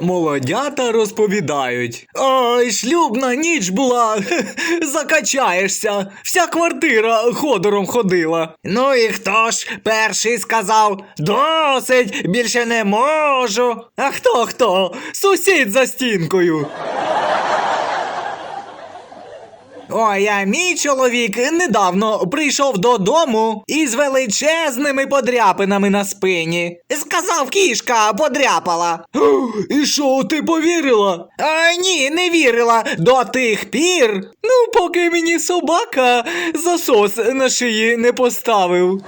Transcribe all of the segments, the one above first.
Молодята розповідають. Ой, шлюбна ніч була. Закачаєшся. Вся квартира ходором ходила. Ну і хто ж перший сказав досить, більше не можу. А хто хто? Сусід за стінкою. Ой, а мій чоловік недавно прийшов додому із величезними подряпинами на спині. Сказав, кішка подряпала. І що, ти повірила? А, ні, не вірила до тих пір. Ну, поки мені собака засос на шиї не поставив.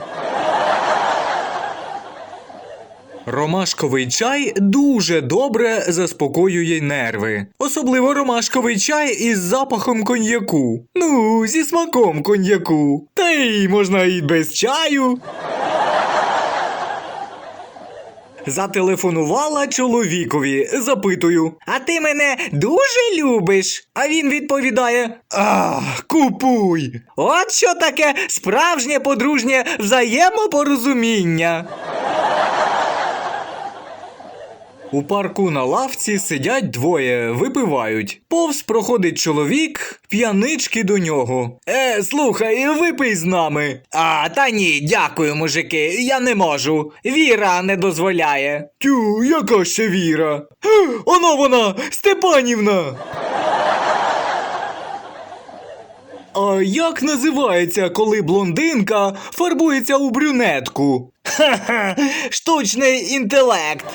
Ромашковий чай дуже добре заспокоює нерви. Особливо ромашковий чай із запахом коньяку. Ну, зі смаком коньяку. Та й можна і без чаю. Зателефонувала чоловікові, запитую: А ти мене дуже любиш? А він відповідає: А, купуй! От що таке справжнє подружнє взаємопорозуміння. У парку на лавці сидять двоє, випивають. Повз проходить чоловік, п'янички до нього. Е, слухай, випий з нами. А, та ні, дякую, мужики, я не можу. Віра не дозволяє. Тю, яка ще віра? Оно вона, Степанівна. А як називається, коли блондинка фарбується у брюнетку? Ха-ха, штучний інтелект.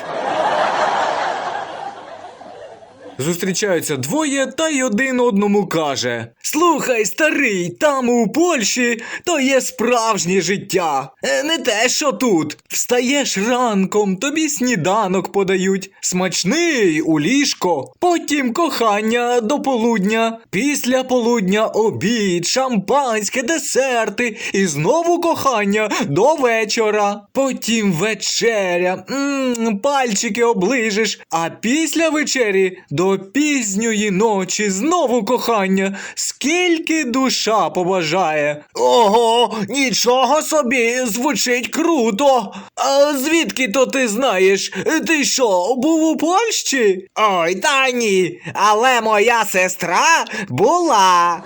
Зустрічаються двоє, та й один одному каже: Слухай, старий, там у Польщі то є справжнє життя. Е, Не те, що тут. Встаєш ранком, тобі сніданок подають, смачний у ліжко, потім кохання до полудня, після полудня обід, шампанське, десерти, і знову кохання до вечора. Потім вечеря, м пальчики оближеш, а після вечері до пізньої ночі знову кохання, скільки душа побажає. Ого, нічого собі, звучить круто. А звідки то ти знаєш? Ти що, був у Польщі? Ой, та ні, але моя сестра була.